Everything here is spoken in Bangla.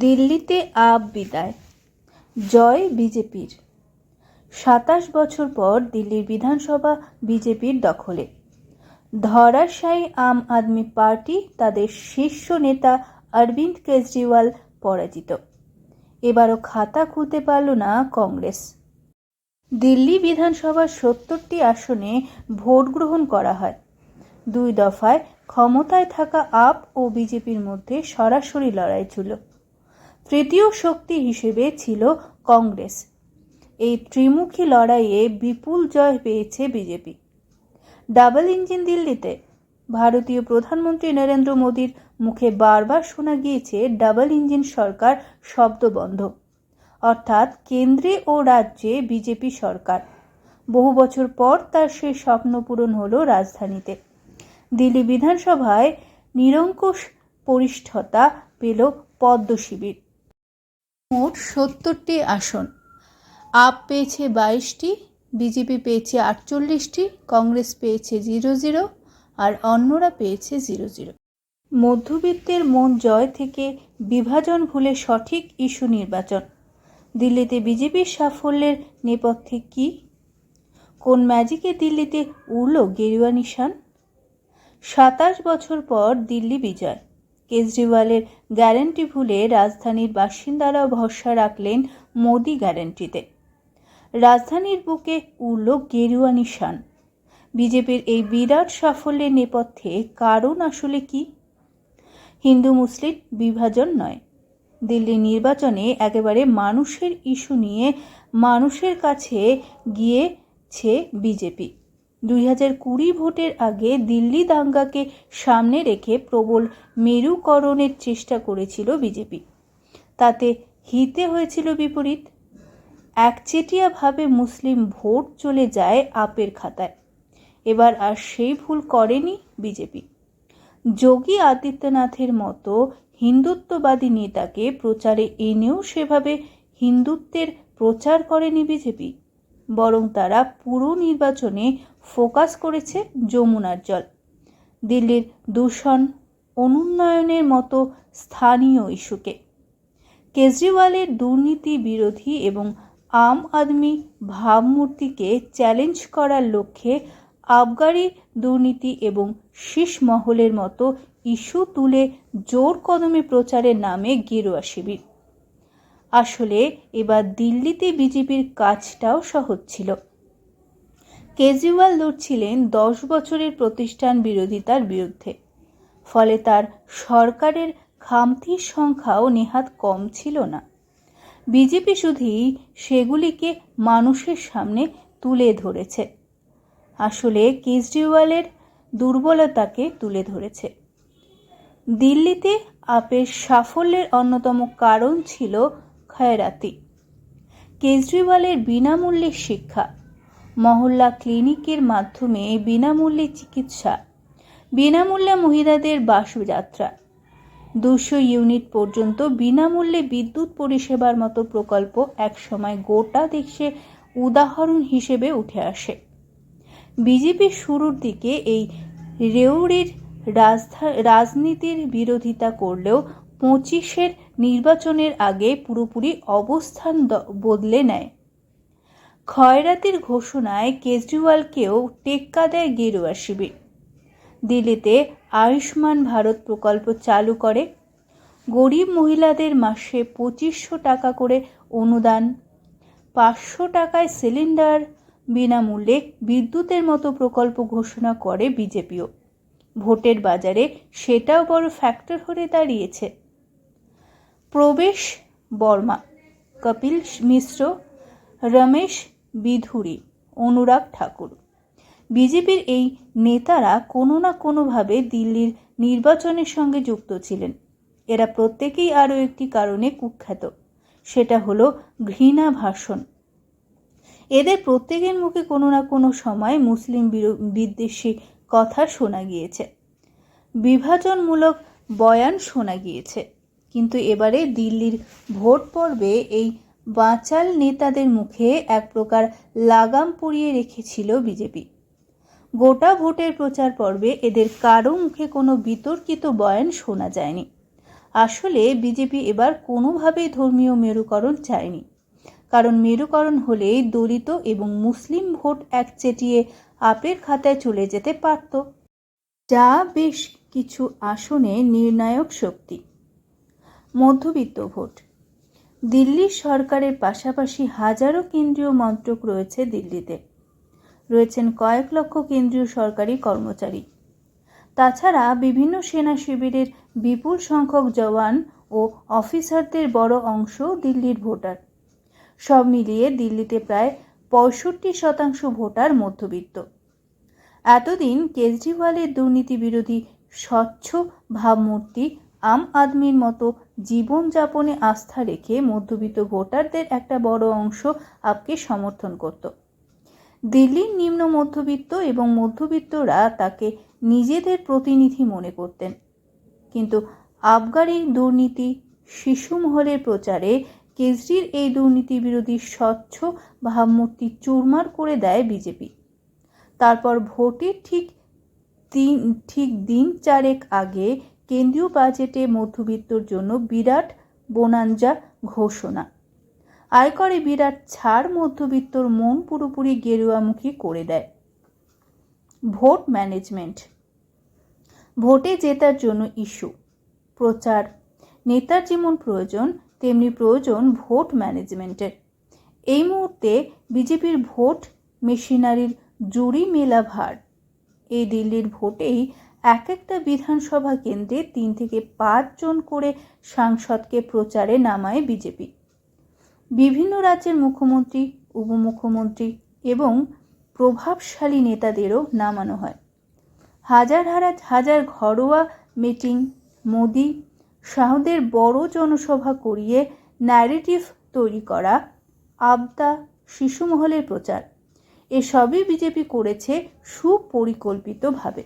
দিল্লিতে আপ বিদায়। জয় বিজেপির। সাতাশ বছর পর দিল্লির বিধানসভা বিজেপির দখলে। ধরাশায়ী আম আদমি পার্টি তাদের শীর্ষ নেতা অরবিন্দ কেজরিওয়াল পরাজিত। এবারও খাতা খুলতে পারল না কংগ্রেস। দিল্লি বিধানসভার সত্তরটি আসনে ভোট গ্রহণ করা হয়। দুই দফায় ক্ষমতায় থাকা আপ ও বিজেপির মধ্যে সরাসরি লড়াই ছিল। তৃতীয় শক্তি হিসেবে ছিল কংগ্রেস। এই ত্রিমুখী লড়াইয়ে বিপুল জয় পেয়েছে বিজেপি। ডাবল ইঞ্জিন দিল্লিতে ভারতীয় প্রধানমন্ত্রী নরেন্দ্র মোদীর মুখে বারবার শোনা গিয়েছে ডাবল ইঞ্জিন সরকার শব্দবন্ধ অর্থাৎ কেন্দ্রে ও রাজ্যে বিজেপি সরকার। বহু বছর পর তার সেই স্বপ্ন পূরণ হলো রাজধানীতে। দিল্লি বিধানসভায় নিরঙ্কুশ পরিষ্ঠতা পেল পদ্ম শিবির। মোট সত্তরটি আসন। আপ পেয়েছে বাইশটি, বিজেপি পেয়েছে আটচল্লিশটি, কংগ্রেস পেয়েছে জিরো জিরো, আর অন্যরা পেয়েছে জিরো জিরো। মধ্যবিত্তের মন জয় থেকে বিভাজন ভুলে সঠিক ইস্যু নির্বাচন। দিল্লিতে বিজেপির সাফল্যের নেপথ্যে কি? কোন ম্যাজিকে দিল্লিতে উড়ল গেরুয়া নিশান? সাতাশ বছর পর দিল্লি বিজয়। কেজরিওয়ালের গ্যারান্টি ভুলে রাজধানীর বাসিন্দারাও ভরসা রাখলেন মোদি গ্যারান্টিতে। রাজধানীর বুকে উড়ল গেরুয়া নিশান। বিজেপির এই বিরাট সাফল্যের নেপথ্যে কারণ আসলে কি? হিন্দু মুসলিম বিভাজন নয়। দিল্লি নির্বাচনে একেবারে মানুষের ইস্যু নিয়ে মানুষের কাছে গিয়েছে বিজেপি। দুই হাজার কুড়ি ভোটের আগে দিল্লি দাঙ্গাকে সামনে রেখে প্রবল মেরুকরণের চেষ্টা করেছিল বিজেপি। তাতে হিতে হয়েছিল বিপরীত। একচেটিয়াভাবে মুসলিম ভোট চলে যায় আপের খাতায়। এবার আর সেই ভুল করেনি বিজেপি। যোগী আদিত্যনাথের মতো হিন্দুত্ববাদী নেতাকে প্রচারে এনেও সেভাবে হিন্দুত্বের প্রচার করেনি বিজেপি। বরং তারা পুরো নির্বাচনে ফোকাস করেছে যমুনার জল। দিল্লির দূষণ, অনুন্নয়নের মতো স্থানীয় ইস্যুকে। কেজরিওয়ালের দুর্নীতি বিরোধী এবং আম আদমি ভাবমূর্তিকে চ্যালেঞ্জ করার লক্ষ্যে আবগারি দুর্নীতি এবং শীষ মহলের মতো ইস্যু তুলে জোর কদমে প্রচারের নামে গেরুয়া শিবির। আসলে এবার দিল্লিতে বিজেপির কাজটাও সহজ ছিল। কেজরিওয়াল লড়ছিলেন দশ বছরের প্রতিষ্ঠান বিরোধিতার বিরুদ্ধে। ফলে তার সরকারের খামতির সংখ্যাও নেহাত কম ছিল না। বিজেপি শুধুই সেগুলিকে মানুষের সামনে তুলে ধরেছে। আসলে কেজরিওয়ালের দুর্বলতাকে তুলে ধরেছে। দিল্লিতে আপের সাফল্যের অন্যতম কারণ ছিল খয়রাতি কেজরিওয়ালের বিনামূল্যে শিক্ষা। মহল্লা ক্লিনিকের মাধ্যমে বিনামূল্যে চিকিৎসা। বিনামূল্যে মহিলাদের বাসযাত্রা। দুশো ইউনিট পর্যন্ত বিনামূল্যে বিদ্যুৎ পরিষেবার মতো প্রকল্প একসময় গোটা দেশে উদাহরণ হিসেবে উঠে আসে। বিজেপি শুরুর দিকে এই রেউড়ির রাজনীতির বিরোধিতা করলেও পঁচিশের নির্বাচনের আগে পুরোপুরি অবস্থান বদলে নেয়। ক্ষয়রাতির ঘোষণায় কেজরিওয়ালকেও টেক্কা দেয় গেরুয়া শিবির। দিল্লিতে আয়ুষ্মান ভারত প্রকল্প চালু করে। গরিব মহিলাদের মাসে পঁচিশশো টাকা করে অনুদান, পাঁচশো টাকায় সিলিন্ডার, বিনামূল্যে বিদ্যুতের মতো প্রকল্প ঘোষণা করে বিজেপিও। ভোটের বাজারে সেটাও বড় ফ্যাক্টর হয়ে দাঁড়িয়েছে। প্রবেশ বর্মা, কপিল মিশ্র, রমেশ বিধুরি, অনুরাগ ঠাকুর। বিজেপির এই নেতারা কোনো না কোনোভাবে দিল্লির নির্বাচনের সঙ্গে যুক্ত ছিলেন। এরা প্রত্যেকেই আরও একটি কারণে কুখ্যাত, সেটা হলো ঘৃণা ভাষণ। এদের প্রত্যেকের মুখে কোনো না কোনো সময় মুসলিম বিদ্বেষী কথা শোনা গিয়েছে। বিভাজনমূলক বয়ান শোনা গিয়েছে। কিন্তু এবারে দিল্লির ভোট পর্বে এই বাঁচাল নেতাদের মুখে এক প্রকার লাগাম পরিয়ে রেখেছিল বিজেপি। গোটা ভোটের প্রচার পর্বে এদের কারও মুখে কোনো বিতর্কিত বয়ান শোনা যায়নি। আসলে বিজেপি এবার কোনোভাবেই ধর্মীয় মেরুকরণ চায়নি। কারণ মেরুকরণ হলে দলিত এবং মুসলিম ভোট একচেটিয়ে আপের খাতায় চলে যেতে পারত। যা বেশ কিছু আসনে নির্ণায়ক শক্তি। মধ্যবিত্ত ভোট। দিল্লি সরকারের পাশাপাশি হাজারো কেন্দ্রীয় মন্ত্রক রয়েছে দিল্লিতে। রয়েছেন কয়েক লক্ষ কেন্দ্রীয় সরকারি কর্মচারী। তাছাড়া বিভিন্ন সেনা শিবিরের বিপুল সংখ্যক জওয়ান ও অফিসারদের বড় অংশ দিল্লির ভোটার। সব মিলিয়ে দিল্লিতে প্রায় পঁয়ষট্টি শতাংশ ভোটার মধ্যবিত্ত। এতদিন কেজরিওয়ালের দুর্নীতি বিরোধী স্বচ্ছ ভাবমূর্তি আম আদমির মতো জীবনযাপনে আস্থা রেখে মধ্যবিত্ত ভোটারদের একটা বড় অংশ আপকে সমর্থন করত। দিল্লির নিম্ন মধ্যবিত্ত এবং মধ্যবিত্তরা তাকে নিজেদের প্রতিনিধি মনে করতেন। কিন্তু আবগারি দুর্নীতি, শিশু মহলের প্রচারে কেজরির এই দুর্নীতি বিরোধী স্বচ্ছ ভাবমূর্তি চুরমার করে দেয় বিজেপি। তারপর ভোটের ঠিক তিন, ঠিক দিন চারেক আগে কেন্দ্রীয় বাজেটে মধ্যবিত্তর জন্য বিরাট বোনাঞ্জা ঘোষণা। আয়করে বিরাট ছাড় মধ্যবিত্তর মন পুরোপুরি গেরুয়ামুখী করে দেয়। Vote management. ভোটে জেতার জন্য ইস্যু। প্রচার। নেতার যেমন প্রয়োজন, তেমনি প্রয়োজন ভোট ম্যানেজমেন্টের। এই মুহূর্তে বিজেপির ভোট মেশিনারির জুড়ি মেলা ভার এই দিল্লির ভোটেই এক একটা বিধানসভা কেন্দ্রে তিন থেকে পাঁচজন করে সাংসদকে প্রচারে নামায় বিজেপি। বিভিন্ন রাজ্যের মুখ্যমন্ত্রী, উপমুখ্যমন্ত্রী এবং প্রভাবশালী নেতাদেরও নামানো হয়। হাজার হাজার হাজার ঘরোয়া মিটিং, মোদি, শাহদের বড় জনসভা করিয়ে ন্যারেটিভ তৈরি করা, আবদা, শিশুমহলের প্রচার, এসবই বিজেপি করেছে সুপরিকল্পিতভাবে।